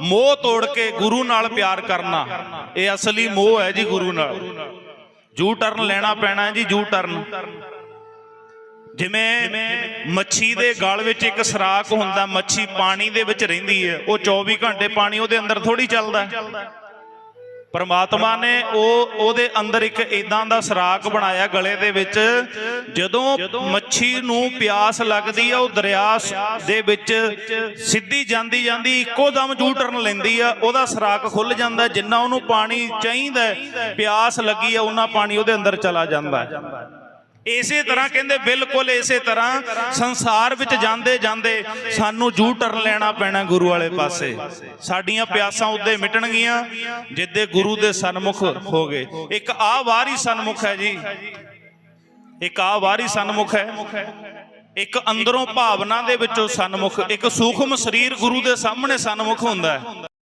ਮੋਹ ਤੋੜ ਕੇ ਗੁਰੂ ਨਾਲ ਪਿਆਰ ਕਰਨਾ। ਇਹ ਅਸਲੀ ਮੋਹ ਹੈ ਜੀ ਗੁਰੂ ਨਾਲ। ਜੂ ਟਰਨ ਲੈਣਾ ਪੈਣਾ ਹੈ ਜੀ ਜੂ ਟਰਨ ਜਿਵੇਂ ਮੱਛੀ ਦੇ ਗਲ ਵਿੱਚ ਇੱਕ ਸਰਾਖ ਹੁੰਦਾ, ਮੱਛੀ ਪਾਣੀ ਦੇ ਵਿੱਚ ਰਹਿੰਦੀ ਹੈ, ਉਹ 24 ਘੰਟੇ ਪਾਣੀ ਉਹਦੇ ਅੰਦਰ ਥੋੜੀ ਚੱਲਦਾ ਹੈ। ਪਰਮਾਤਮਾ ਨੇ ਉਹ, ਉਹਦੇ ਅੰਦਰ ਇੱਕ ਇਦਾਂ ਦਾ ਸਰਾਖ ਬਣਾਇਆ ਗਲੇ ਦੇ ਵਿੱਚ, ਜਦੋਂ ਮੱਛੀ ਨੂੰ ਪਿਆਸ ਲੱਗਦੀ ਆ, ਉਹ ਦਰਿਆ ਦੇ ਵਿੱਚ ਸਿੱਧੀ ਜਾਂਦੀ ਜਾਂਦੀ ਇੱਕੋ ਦਮ ਜੂ ਟਰਨ ਲੈਂਦੀ ਆ, ਉਹਦਾ ਸਰਾਖ ਖੁੱਲ ਜਾਂਦਾ, ਜਿੰਨਾ ਉਹਨੂੰ ਪਾਣੀ ਚਾਹੀਦਾ, ਪਿਆਸ ਲੱਗੀ ਆ ਉਹਨਾਂ ਪਾਣੀ ਉਹਦੇ ਅੰਦਰ ਚਲਾ ਜਾਂਦਾ। ਹੈ ਇਸੇ ਤਰ੍ਹਾਂ ਕਹਿੰਦੇ ਬਿਲਕੁਲ ਇਸੇ ਤਰ੍ਹਾਂ ਸੰਸਾਰ ਵਿੱਚ ਜਾਂਦੇ ਜਾਂਦੇ ਸਾਨੂੰ ਜੂ ਟਰਨ ਲੈਣਾ ਪੈਣਾ ਗੁਰੂ ਵਾਲੇ ਪਾਸੇ। ਸਾਡੀਆਂ ਪਿਆਸਾਂ ਉੱਦੇ ਮਿਟਣਗੀਆਂ, ਜਿੱਦੇ ਗੁਰੂ ਦੇ ਸਨਮੁਖ ਹੋ ਗਏ। ਇੱਕ ਆ ਵਾਰੀ ਸਨਮੁਖ ਹੈ ਜੀ। ਇੱਕ ਆ ਵਾਰੀ ਸਨਮੁਖ ਹੈ। ਇੱਕ ਅੰਦਰੋਂ ਭਾਵਨਾ ਦੇ ਵਿੱਚੋਂ ਸਨਮੁਖ, ਇੱਕ ਸੂਖਮ ਸਰੀਰ ਗੁਰੂ ਦੇ ਸਾਹਮਣੇ ਸਨਮੁਖ ਹੁੰਦਾ ਹੈ।